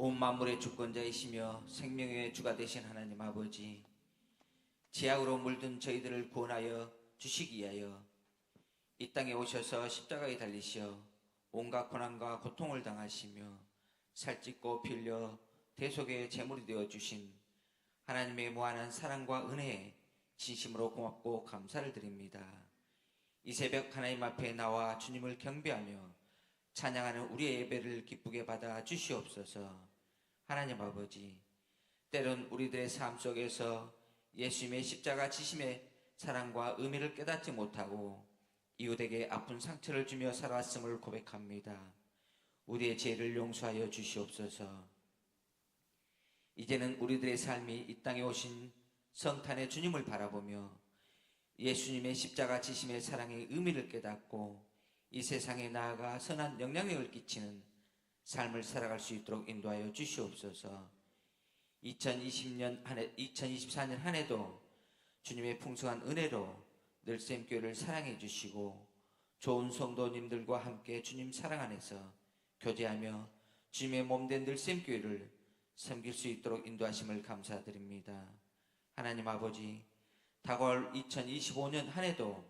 온 만물의 주권자이시며 생명의 주가 되신 하나님 아버지 지약으로 물든 저희들을 구원하여 주시기 위하여 이 땅에 오셔서 십자가에 달리시어 온갖 고난과 고통을 당하시며 살찌고 빌려 대속의 제물이 되어 주신 하나님의 무한한 사랑과 은혜에 진심으로 고맙고 감사를 드립니다. 이 새벽 하나님 앞에 나와 주님을 경배하며 찬양하는 우리의 예배를 기쁘게 받아 주시옵소서. 하나님 아버지, 때론 우리들의 삶 속에서 예수님의 십자가 지심의 사랑과 의미를 깨닫지 못하고 이웃에게 아픈 상처를 주며 살아왔음을 고백합니다. 우리의 죄를 용서하여 주시옵소서. 이제는 우리들의 삶이 이 땅에 오신 성탄의 주님을 바라보며 예수님의 십자가 지심의 사랑의 의미를 깨닫고 이 세상에 나아가 선한 영향력을 끼치는 삶을 살아갈 수 있도록 인도하여 주시옵소서. 2020년 한 해, 2024년 한 해도 주님의 풍성한 은혜로 늘샘 교회를 사랑해 주시고 좋은 성도님들과 함께 주님 사랑 안에서 교제하며 주님의 몸된 늘샘 교회를 섬길 수 있도록 인도하심을 감사드립니다. 하나님 아버지, 다가올 2025년 한 해도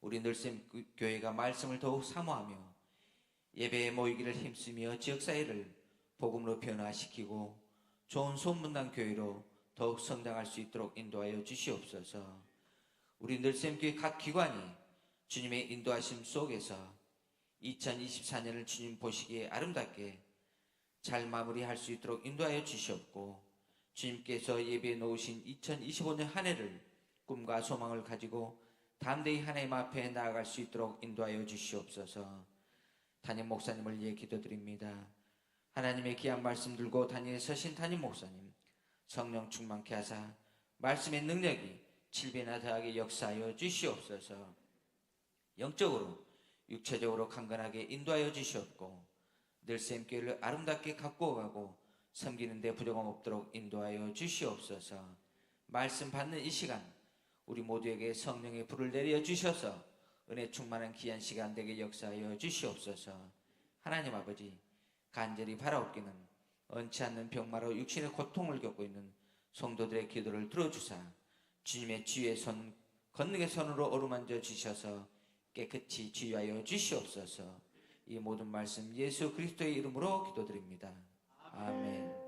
우리 늘샘 교회가 말씀을 더욱 사모하며 예배에 모이기를 힘쓰며 지역사회를 복음으로 변화시키고 좋은 소문난 교회로 더욱 성장할 수 있도록 인도하여 주시옵소서. 우리 늘샘교회 각 기관이 주님의 인도하심 속에서 2024년을 주님 보시기에 아름답게 잘 마무리할 수 있도록 인도하여 주시옵고 주님께서 예배에 놓으신 2025년 한 해를 꿈과 소망을 가지고 담대히 하나님 앞에 나아갈 수 있도록 인도하여 주시옵소서. 담임 목사님을 위해 기도드립니다. 하나님의 귀한 말씀 들고 단위에 서신 담임 목사님 성령 충만케 하사 말씀의 능력이 칠배나 더하게 역사하여 주시옵소서. 영적으로 육체적으로 강건하게 인도하여 주시옵고 늘 샘교회를 아름답게 갖고 가고 섬기는 데 부정함 없도록 인도하여 주시옵소서. 말씀 받는 이 시간 우리 모두에게 성령의 불을 내려 주셔서 은혜 충만한 귀한 시간 되게 역사하여 주시옵소서. 하나님 아버지 간절히 바라옵기는 언치 않는 병마로 육신의 고통을 겪고 있는 성도들의 기도를 들어주사 주님의 지혜의 손 건능의 손으로 어루만져 주셔서 깨끗이 치유하여 주시옵소서. 이 모든 말씀 예수 그리스도의 이름으로 기도드립니다. 아멘.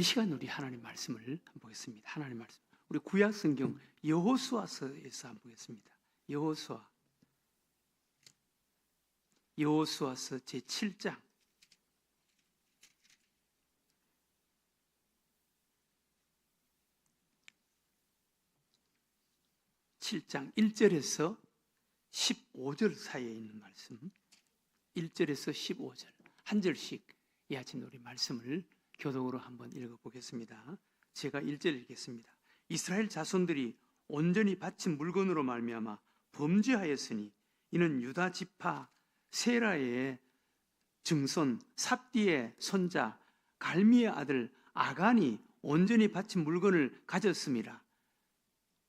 이 시간 우리 하나님 말씀을 한번 보겠습니다. 하나님 말씀. 우리 구약 성경 여호수아서에서 한번 보겠습니다. 여호수아. 여호수아서 제 7장. 칠장 1절에서 15절 사이에 있는 말씀. 1절에서 15절. 한 절씩 이 아침 우리 말씀을 교독으로 한번 읽어보겠습니다. 제가 1절 읽겠습니다. 이스라엘 자손들이 온전히 바친 물건으로 말미암아 범죄하였으니 이는 유다 지파 세라의 증손 삽디의 손자 갈미의 아들 아간이 온전히 바친 물건을 가졌습니다.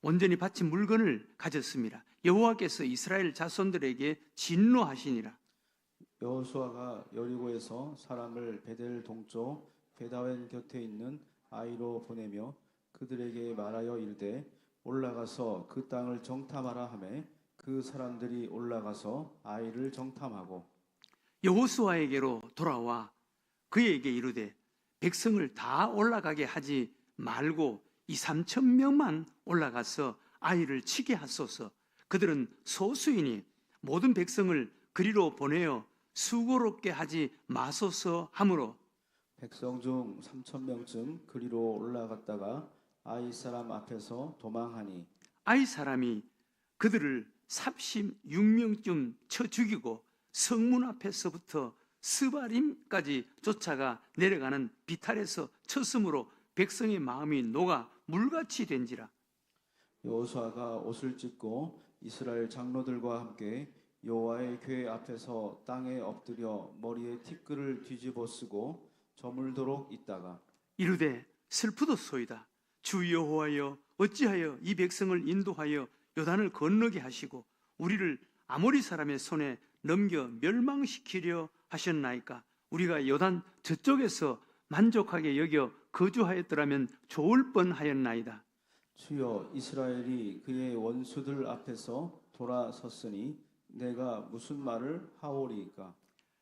온전히 바친 물건을 가졌습니다. 여호와께서 이스라엘 자손들에게 진노하시니라. 여호수아가 여리고에서 사람을 베델 동쪽 베다웬 곁에 있는 아이로 보내며 그들에게 말하여 이르되 올라가서 그 땅을 정탐하라 하매 그 사람들이 올라가서 아이를 정탐하고 여호수아에게로 돌아와 그에게 이르되 백성을 다 올라가게 하지 말고 이 삼천 명만 올라가서 아이를 치게 하소서. 그들은 소수이니 모든 백성을 그리로 보내어 수고롭게 하지 마소서 하므로 백성 중 삼천 명쯤 그리로 올라갔다가 아이 사람 앞에서 도망하니 아이 사람이 그들을 36명쯤 쳐 죽이고 성문 앞에서부터 스바림까지 쫓아가 내려가는 비탈에서 쳤으므로 백성의 마음이 녹아 물같이 된지라. 여호수아가 옷을 찢고 이스라엘 장로들과 함께 여호와의 궤 앞에서 땅에 엎드려 머리에 티끌을 뒤집어 쓰고 저물도록 있다가 이르되 슬프도소이다. 주 여호와여 어찌하여 이 백성을 인도하여 요단을 건너게 하시고 우리를 아모리 사람의 손에 넘겨 멸망시키려 하셨나이까? 우리가 요단 저쪽에서 만족하게 여겨 거주하였더라면 좋을 뻔하였나이다. 주여 이스라엘이 그의 원수들 앞에서 돌아섰으니 내가 무슨 말을 하오리이까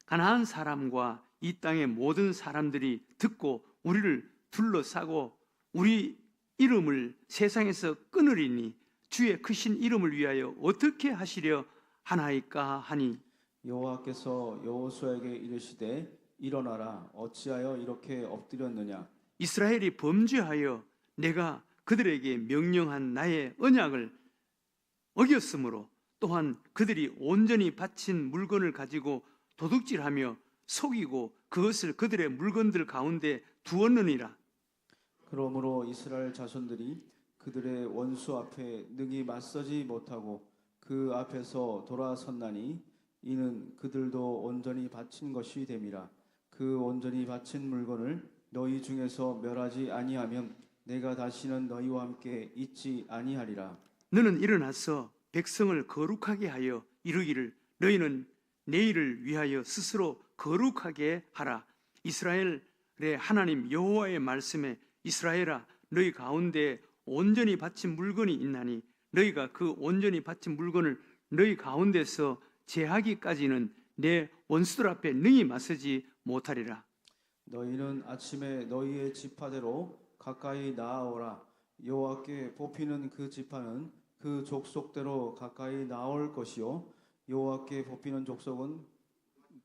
가나안 사람과 이 땅의 모든 사람들이 듣고 우리를 둘러싸고 우리 이름을 세상에서 끊으리니 주의 크신 이름을 위하여 어떻게 하시려 하나이까 하니? 여호와께서 여호수아에게 이르시되 일어나라 어찌하여 이렇게 엎드렸느냐? 이스라엘이 범죄하여 내가 그들에게 명령한 나의 언약을 어겼으므로 또한 그들이 온전히 바친 물건을 가지고 도둑질하며 속이고 그것을 그들의 물건들 가운데 두었느니라. 그러므로 이스라엘 자손들이 그들의 원수 앞에 능히 맞서지 못하고 그 앞에서 돌아섰나니 이는 그들도 온전히 바친 것이 됨이라. 그 온전히 바친 물건을 너희 중에서 멸하지 아니하면 내가 다시는 너희와 함께 있지 아니하리라. 너는 일어나서 백성을 거룩하게 하여 이르기를 너희는 내일을 위하여 스스로 거룩하게 하라. 이스라엘의 하나님 여호와의 말씀에 이스라엘아 너희 가운데 온전히 바친 물건이 있나니 너희가 그 온전히 바친 물건을 너희 가운데서 제하기까지는 내 원수들 앞에 능히 맞서지 못하리라. 너희는 아침에 너희의 지파대로 가까이 나아오라. 여호와께 뽑히는 그 지파는 그 족속대로 가까이 나올 것이요 여호와께 뽑히는 족속은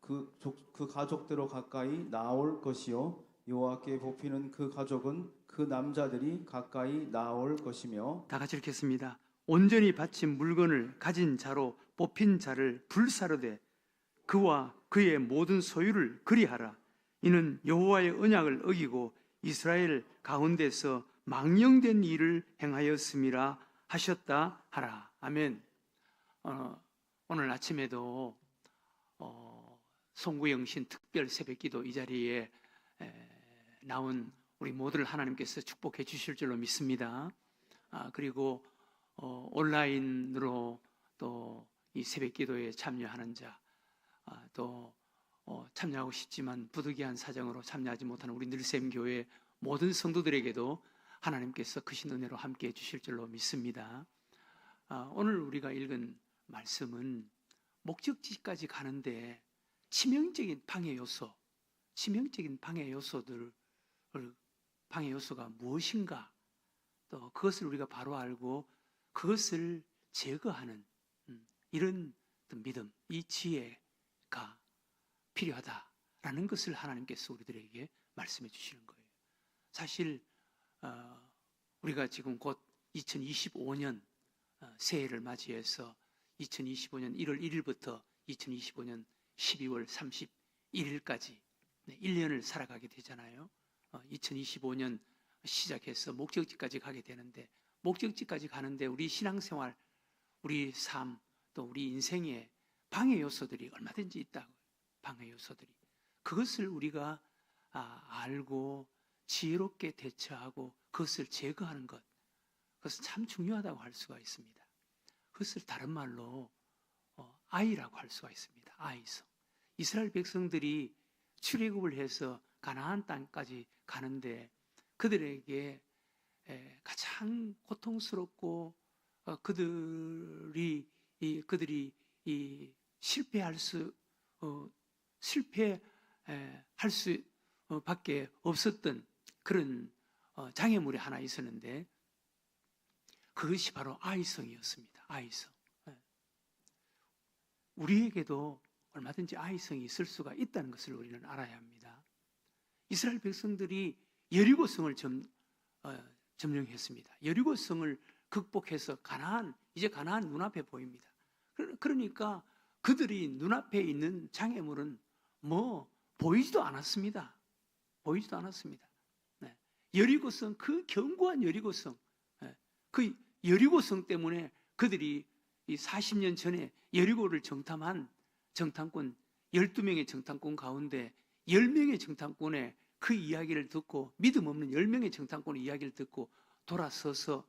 그, 족, 그 가족대로 가까이 나올 것이요 여호와께 뽑히는 그 가족은 그 남자들이 가까이 나올 것이며 다 같이 읽겠습니다. 온전히 바친 물건을 가진 자로 뽑힌 자를 불사르되 그와 그의 모든 소유를 그리하라. 이는 여호와의 언약을 어기고 이스라엘 가운데서 망령된 일을 행하였음이라 하셨다 하라. 아멘. 어, 오늘 아침에도 어, 송구영신 특별 새벽기도 이 자리에 에, 나온 우리 모두를 하나님께서 축복해 주실 줄로 믿습니다. 아, 그리고 어, 온라인으로 또 이 새벽기도에 참여하는 자, 아, 또 어, 참여하고 싶지만 부득이한 사정으로 참여하지 못하는 우리 늘샘 교회 모든 성도들에게도 하나님께서 크신 은혜로 함께 해 주실 줄로 믿습니다. 아, 오늘 우리가 읽은 말씀은 목적지까지 가는데 치명적인 방해 요소, 치명적인 방해 요소들을 방해 요소가 무엇인가, 또 그것을 우리가 바로 알고 그것을 제거하는 음, 이런 믿음, 이 지혜가 필요하다라는 것을 하나님께서 우리들에게 말씀해 주시는 거예요. 사실 어, 우리가 지금 곧 2025년 어, 새해를 맞이해서 2025년 1월 1일부터 2025년 12월 31일까지 1년을 살아가게 되잖아요. 2025년 시작해서 목적지까지 가게 되는데 목적지까지 가는데 우리 신앙생활, 우리 삶, 또 우리 인생에 방해 요소들이 얼마든지 있다고 방해 요소들이 그것을 우리가 아, 알고 지혜롭게 대처하고 그것을 제거하는 것 그것은 참 중요하다고 할 수가 있습니다. 그것을 다른 말로 어, 아이라고 할 수가 있습니다. 아이성. 이스라엘 백성들이 출애굽을 해서 가나안 땅까지 가는데 그들에게 가장 고통스럽고 어, 그들이 이, 그들이 이 실패할 수 어, 실패할 수 어, 밖에 없었던 그런 장애물이 하나 있었는데 그것이 바로 아이성이었습니다. 아이성. 우리에게도 얼마든지 아이성이 있을 수가 있다는 것을 우리는 알아야 합니다. 이스라엘 백성들이 여리고성을 점, 어, 점령했습니다. 여리고성을 극복해서 가나안 이제 가나안 눈앞에 보입니다. 그러니까 그들이 눈앞에 있는 장애물은 뭐 보이지도 않았습니다. 보이지도 않았습니다. 네. 여리고성 그 견고한 여리고성 네. 그 여리고성 때문에 그들이 이 40년 전에 여리고를 정탐한 정탐꾼 12명의 정탐꾼 가운데 10명의 정탐꾼의 그 이야기를 듣고 믿음 없는 10명의 정탐꾼의 이야기를 듣고 돌아서서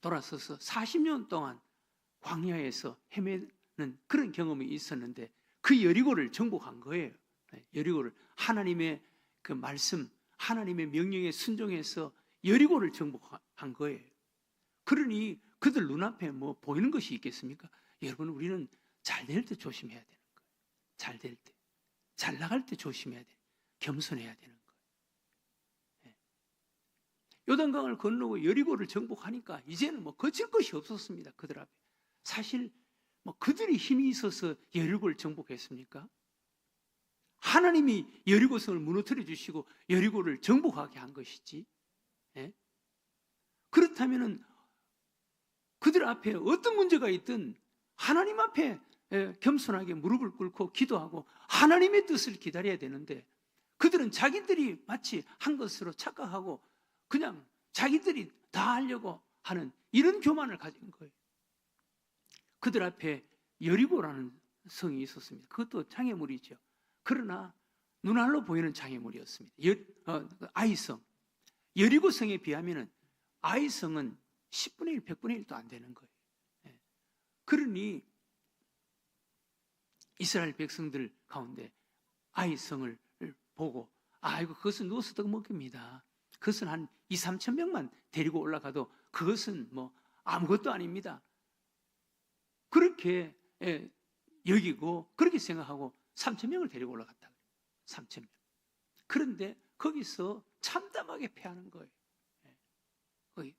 돌아서서 40년 동안 광야에서 헤매는 그런 경험이 있었는데 그 여리고를 정복한 거예요. 네, 여리고를 하나님의 그 말씀, 하나님의 명령에 순종해서 여리고를 정복한 거예요. 그러니 그들 눈앞에 뭐 보이는 것이 있겠습니까? 여러분 우리는 잘 될 때 조심해야 되는 거예요. 잘 될 때. 잘 나갈 때 조심해야 돼. 겸손해야 되는 거예요. 예. 요단강을 건너고 여리고를 정복하니까 이제는 뭐 거칠 것이 없었습니다. 그들 앞에. 사실 뭐 그들이 힘이 있어서 여리고를 정복했습니까? 하나님이 여리고성을 무너뜨려 주시고 여리고를 정복하게 한 것이지. 예? 그렇다면은 그들 앞에 어떤 문제가 있든 하나님 앞에 예, 겸손하게 무릎을 꿇고 기도하고 하나님의 뜻을 기다려야 되는데 그들은 자기들이 마치 한 것으로 착각하고 그냥 자기들이 다 하려고 하는 이런 교만을 가진 거예요. 그들 앞에 여리고라는 성이 있었습니다. 그것도 장애물이죠. 그러나 눈알로 보이는 장애물이었습니다. 여, 어, 아이성. 여리고 성에 비하면 아이 성은 10분의 1, 100분의 1도 안 되는 거예요. 예. 그러니 이스라엘 백성들 가운데 아이 성을 보고 아이고 그것은 누워서 떡 먹입니다. 그것은 한 2, 3천 명만 데리고 올라가도 그것은 뭐 아무것도 아닙니다. 그렇게 예, 여기고 그렇게 생각하고 3천 명을 데리고 올라갔다. 3천 명. 그런데 거기서 참담하게 패하는 거예요. 예. 거기,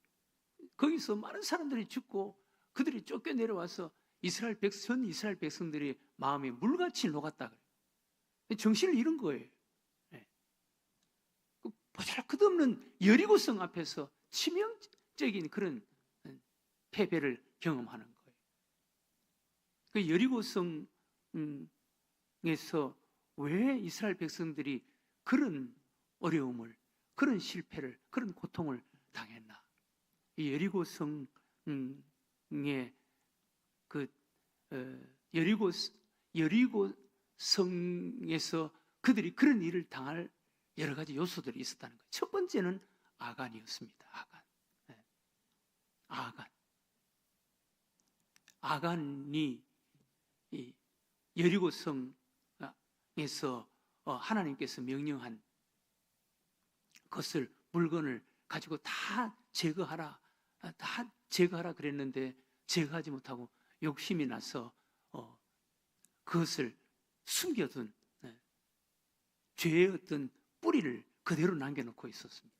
거기서 많은 사람들이 죽고 그들이 쫓겨 내려와서 이스라엘 백성, 이스라엘 백성들이 마음이 물같이 녹았다. 정신을 잃은 거예요. 예. 그 보잘것없는 여리고성 앞에서 치명적인 그런 패배를 경험하는 거예요. 그 여리고성에서 왜 이스라엘 백성들이 그런 어려움을, 그런 실패를, 그런 고통을 당했나? 이 여리고 성의 그 어, 여리고 여리고 성에서 그들이 그런 일을 당할 여러 가지 요소들이 있었다는 거예요. 첫 번째는 아간이었습니다. 아간. 네. 아간. 아간이 이 여리고 성에서 어, 하나님께서 명령한 것을 물건을 가지고 다 제거하라, 다 제거하라 그랬는데 제거하지 못하고 욕심이 나서 어, 그것을 숨겨둔 네, 죄의 어떤 뿌리를 그대로 남겨놓고 있었습니다.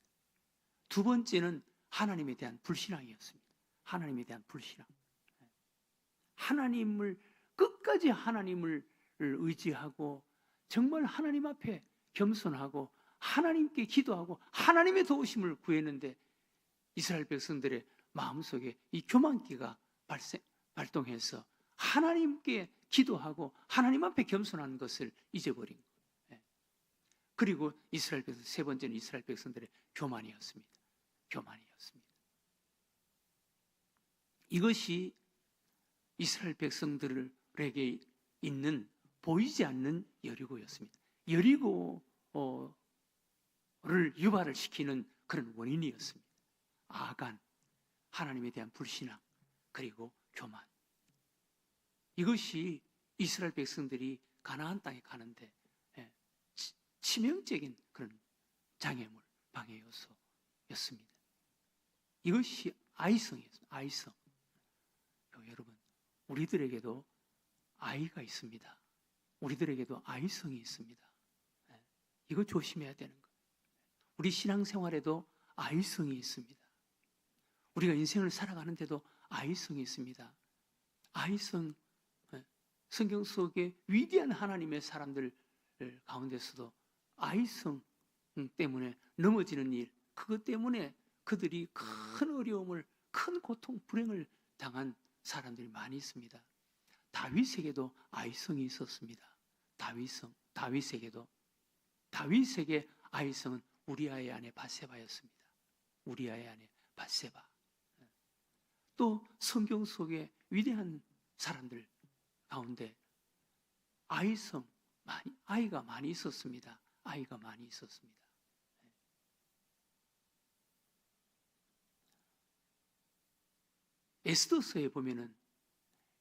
두 번째는 하나님에 대한 불신앙이었습니다. 하나님에 대한 불신앙. 네. 하나님을 끝까지 하나님을 의지하고 정말 하나님 앞에 겸손하고 하나님께 기도하고 하나님의 도우심을 구했는데 이스라엘 백성들의 마음속에 이 교만기가 발생, 발동해서 하나님께 기도하고 하나님 앞에 겸손한 것을 잊어버린. 예. 그리고 이스라엘 백성 세 번째는 이스라엘 백성들의 교만이었습니다. 교만이었습니다. 이것이 이스라엘 백성들에게 있는 보이지 않는 여리고였습니다. 여리고 를 유발을 시키는 그런 원인이었습니다. 아간, 하나님에 대한 불신앙, 그리고 교만. 이것이 이스라엘 백성들이 가나안 땅에 가는데 예, 치명적인 그런 장애물, 방해 요소였습니다. 이것이 아이성이었습니다. 아이성. 여러분, 우리들에게도 아이가 있습니다. 우리들에게도 아이성이 있습니다. 예, 이거 조심해야 되는. 우리 신앙생활에도 아이성이 있습니다. 우리가 인생을 살아가는데도 아이성이 있습니다. 아이성, 예, 성경 속에 위대한 하나님의 사람들 가운데서도 아이성 때문에 넘어지는 일, 그것 때문에 그들이 큰 어려움을, 큰 고통, 불행을 당한 사람들이 많이 있습니다. 다윗에게도 아이성이 있었습니다. 다윗성, 다윗에게도 다윗에게 아이성은 우리아의 아내 바세바였습니다. 우리아의 아내 바세바. 또 성경 속에 위대한 사람들 가운데 아이성 많이 아이가 많이 있었습니다. 아이가 많이 있었습니다. 에스더서에 보면은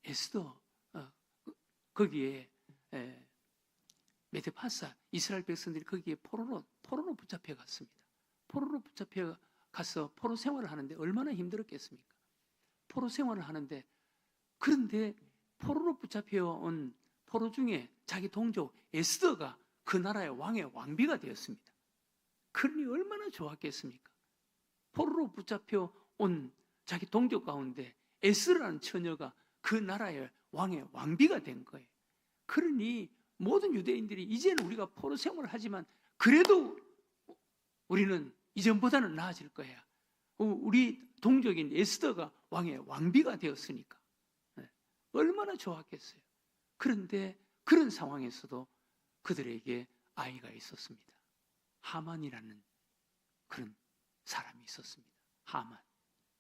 에스더 어, 거기에 에, 메데파사 이스라엘 백성들이 거기에 포로로 포로로 붙잡혀 갔습니다. 포로로 붙잡혀 가서 포로 생활을 하는데 얼마나 힘들었겠습니까? 포로 생활을 하는데 그런데 포로로 붙잡혀 온 포로 중에 자기 동족 에스더가 그 나라의 왕의 왕비가 되었습니다. 그러니 얼마나 좋았겠습니까? 포로로 붙잡혀 온 자기 동족 가운데 에스라는 처녀가 그 나라의 왕의 왕비가 된 거예요. 그러니 모든 유대인들이 이제는 우리가 포로 생활을 하지만 그래도 우리는 이전보다는 나아질 거야. 어, 우리 동족인 에스더가 왕의 왕비가 되었으니까. 네. 얼마나 좋았겠어요. 그런데 그런 상황에서도 그들에게 아이가 있었습니다. 하만이라는 그런 사람이 있었습니다. 하만.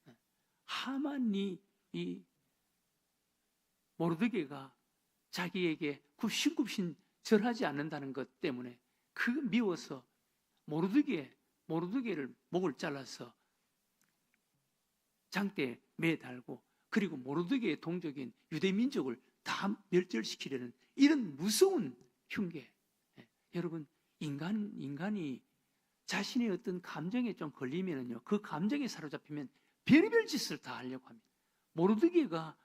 네. 하만이 이 모르드게가 자기에게 굽신굽신 절하지 않는다는 것 때문에 그 미워서 모르드게 모르드게를 목을 잘라서 장대에 매달고 그리고 모르드게의 동족인 유대 민족을 다 멸절시키려는 이런 무서운 흉계. 예, 여러분 인간 인간이 자신의 어떤 감정에 좀 걸리면은요 그 감정에 사로잡히면 별의별 짓을 다 하려고 합니다. 모르드게가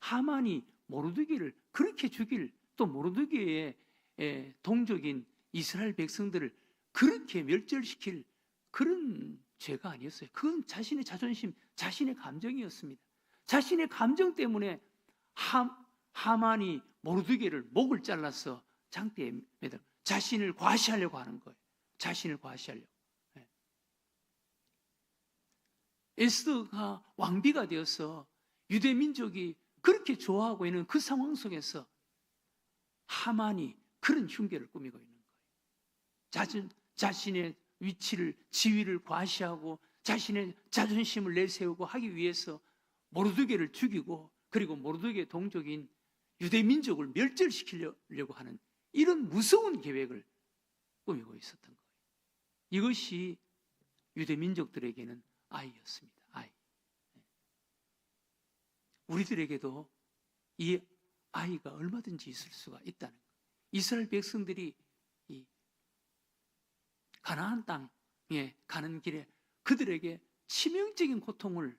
하만이 모르드게를 그렇게 죽일 또 모르드게의 에, 동족인 이스라엘 백성들을 그렇게 멸절시킬 그런 죄가 아니었어요. 그건 자신의 자존심, 자신의 감정이었습니다. 자신의 감정 때문에 하, 하만이 모르드게를 목을 잘라서 장대에 매달 자신을 과시하려고 하는 거예요. 자신을 과시하려고. 예. 에스더가 왕비가 되어서 유대 민족이 그렇게 좋아하고 있는 그 상황 속에서 하만이 그런 흉계를 꾸미고 있는 거예요. 자신, 자신의 위치를, 지위를 과시하고 자신의 자존심을 내세우고 하기 위해서 모르드게를 죽이고 그리고 모르드게 동족인 유대 민족을 멸절시키려고 하는 이런 무서운 계획을 꾸미고 있었던 거예요. 이것이 유대 민족들에게는 아이였습니다. 우리들에게도 이 아이가 얼마든지 있을 수가 있다는 거예요. 이스라엘 백성들이 이 가나안 땅에 가는 길에 그들에게 치명적인 고통을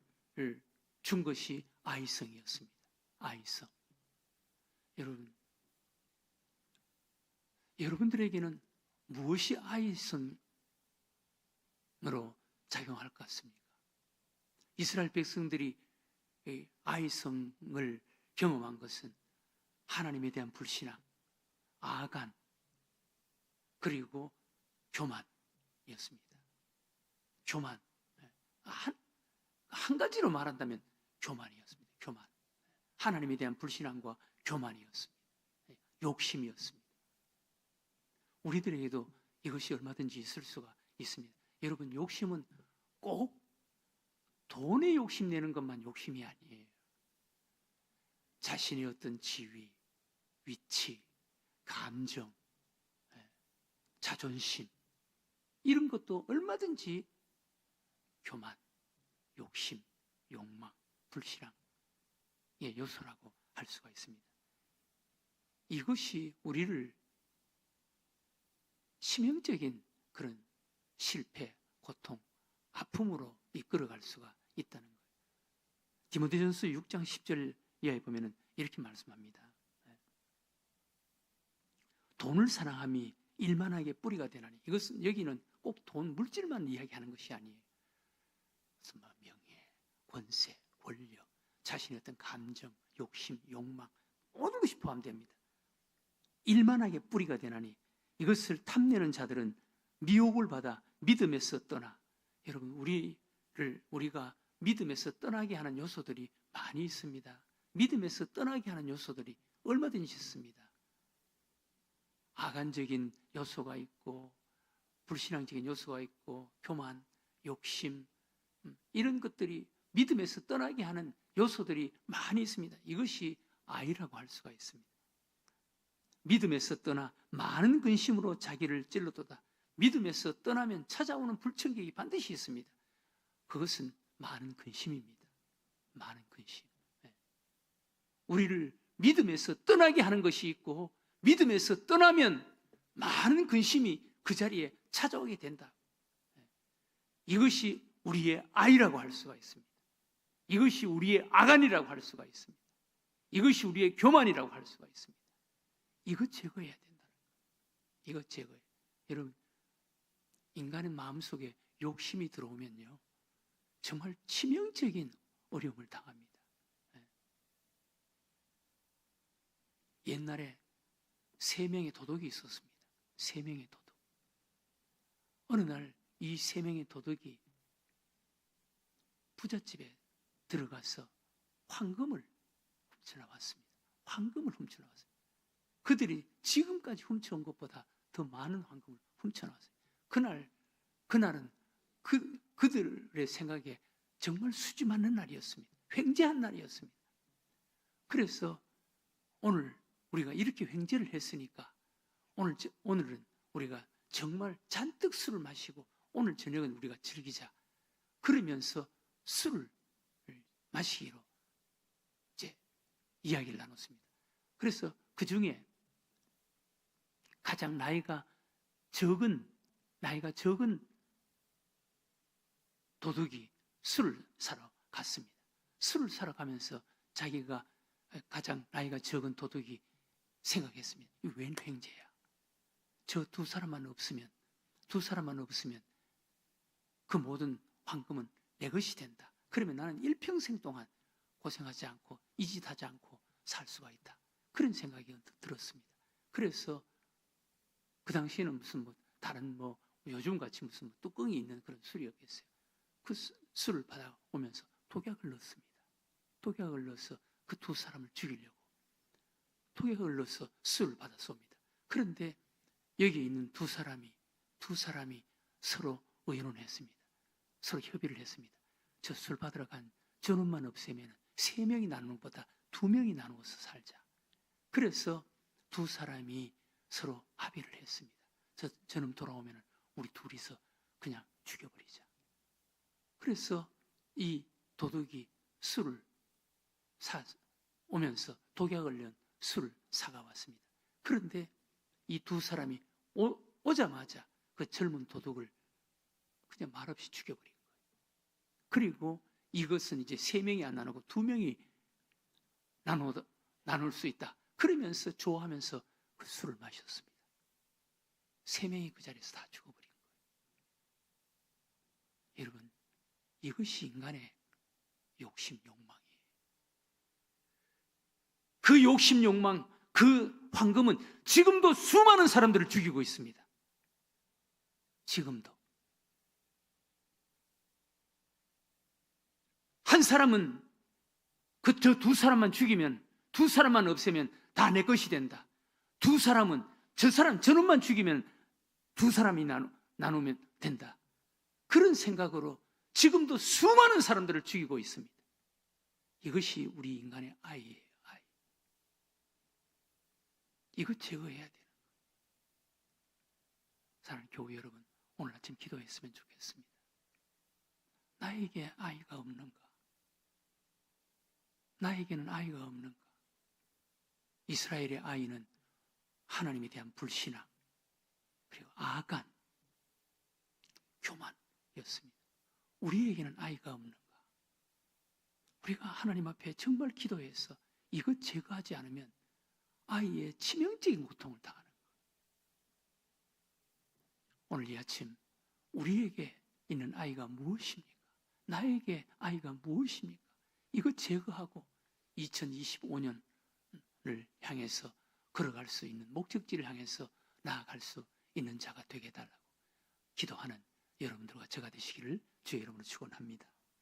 준 것이 아이성이었습니다. 아이성. 여러분, 여러분들에게는 무엇이 아이성으로 작용할 것 같습니까? 이스라엘 백성들이 아이성을 경험한 것은 하나님에 대한 불신앙, 아간, 그리고 교만이었습니다. 교만. 한, 한 가지로 말한다면 교만이었습니다. 교만. 하나님에 대한 불신앙과 교만이었습니다. 욕심이었습니다. 우리들에게도 이것이 얼마든지 있을 수가 있습니다. 여러분, 욕심은 꼭 돈에 욕심내는 것만 욕심이 아니에요. 자신의 어떤 지위, 위치, 감정, 예, 자존심, 이런 것도 얼마든지 교만, 욕심, 욕망, 불신앙의 요소라고 할 수가 있습니다. 이것이 우리를 치명적인 그런 실패, 고통, 아픔으로 이끌어갈 수가 있다는 거예요. 디모데전서 6장 10절 이하에 보면은 이렇게 말씀합니다. 돈을 사랑함이 일만하게 뿌리가 되나니 이것은 여기는 꼭 돈 물질만 이야기하는 것이 아니에요. 뭐 명예, 권세, 권력, 자신의 어떤 감정, 욕심, 욕망 모든 것이 포함됩니다. 일만하게 뿌리가 되나니 이것을 탐내는 자들은 미혹을 받아 믿음에서 떠나 여러분 우리를 우리가 믿음에서 떠나게 하는 요소들이 많이 있습니다. 믿음에서 떠나게 하는 요소들이 얼마든지 있습니다. 아간적인 요소가 있고 불신앙적인 요소가 있고 교만, 욕심 음, 이런 것들이 믿음에서 떠나게 하는 요소들이 많이 있습니다. 이것이 아이라고 할 수가 있습니다. 믿음에서 떠나 많은 근심으로 자기를 찔러도다. 믿음에서 떠나면 찾아오는 불청객이 반드시 있습니다. 그것은 많은 근심입니다. 많은 근심. 예. 우리를 믿음에서 떠나게 하는 것이 있고 믿음에서 떠나면 많은 근심이 그 자리에 찾아오게 된다. 예. 이것이 우리의 아이라고 할 수가 있습니다. 이것이 우리의 아간이라고 할 수가 있습니다. 이것이 우리의 교만이라고 할 수가 있습니다. 이것 제거해야 거예요. 이것 제거해. 여러분, 인간의 마음속에 욕심이 들어오면요. 정말 치명적인 어려움을 당합니다. 예. 옛날에 세 명의 도둑이 있었습니다. 세 명의 도둑. 어느 날 이 세 명의 도둑이 부잣집에 들어가서 황금을 훔쳐나왔습니다. 황금을 훔쳐나왔어요. 그들이 지금까지 훔쳐온 것보다 더 많은 황금을 훔쳐나왔어요. 그날, 그날은 그, 그들의 생각에 정말 수지 맞는 날이었습니다. 횡재한 날이었습니다. 그래서 오늘 우리가 이렇게 횡재를 했으니까 오늘, 저- 오늘은 우리가 정말 잔뜩 술을 마시고 오늘 저녁은 우리가 즐기자. 그러면서 술을 마시기로 이제 이야기를 나눴습니다. 그래서 그 중에 가장 나이가 적은 나이가 적은 도둑이 술을 사러 갔습니다. 술을 사러 가면서 자기가 가장 나이가 적은 도둑이 생각했습니다. 이웬 횡재야? 저 두 사람만 없으면 두 사람만 없으면 그 모든 황금은 내 것이 된다. 그러면 나는 일평생 동안 고생하지 않고 이짓 하지 않고 살 수가 있다. 그런 생각이 들었습니다. 그래서 그 당시에는 무슨 뭐 다른 뭐 요즘 같이 무슨 뭐 뚜껑이 있는 그런 술이었겠어요. 그 수- 술을 받아오면서 독약을 넣습니다. 독약을 넣어서 그 두 사람을 죽이려고 독약을 넣어서 술을 받아섭니다. 그런데 여기 있는 두 사람이 두 사람이 서로 의논했습니다. 서로 협의를 했습니다. 저 술 받으러 간 저놈만 없애면 세 명이 나누는 것보다 두 명이 나누어서 살자. 그래서 두 사람이 서로 합의를 했습니다. 저, 저놈 돌아오면 우리 둘이서 그냥 죽여버리자. 그래서 이 도둑이 술을 사 오면서 독약을 넣은 술을 사가 왔습니다. 그런데 이 두 사람이 오, 오자마자 그 젊은 도둑을 그냥 말없이 죽여버린 거예요. 그리고 이것은 이제 세 명이 안 나누고 두 명이 나누, 나눌 수 있다. 그러면서 좋아하면서 그 술을 마셨습니다. 세 명이 그 자리에서 다 죽어버린 거예요. 여러분, 이것이 인간의 욕심, 욕망이에요. 그 욕심, 욕망, 그 황금은 지금도 수많은 사람들을 죽이고 있습니다. 지금도. 한 사람은 그저두 사람만 죽이면 두 사람만 없애면 다 내 것이 된다. 두 사람은 저 사람 저놈만 죽이면 두 사람이 나누, 나누면 된다. 그런 생각으로 지금도 수많은 사람들을 죽이고 있습니다. 이것이 우리 인간의 아이예요. 아이. 이거 제거해야 돼요. 사랑하는 교회 여러분, 오늘 아침 기도했으면 좋겠습니다. 나에게 아이가 없는가? 나에게는 아이가 없는가? 이스라엘의 아이는 하나님에 대한 불신앙, 그리고 아간, 교만이었습니다. 우리에게는 아이가 없는가? 우리가 하나님 앞에 정말 기도해서 이것 제거하지 않으면 아이의 치명적인 고통을 당하는 거예요. 오늘 이 아침 우리에게 있는 아이가 무엇입니까? 나에게 아이가 무엇입니까? 이것 제거하고 2025년을 향해서 걸어갈 수 있는 목적지를 향해서 나아갈 수 있는 자가 되게 해달라고 기도하는 여러분들과 제가 되시기를 주의 이름으로 축원합니다.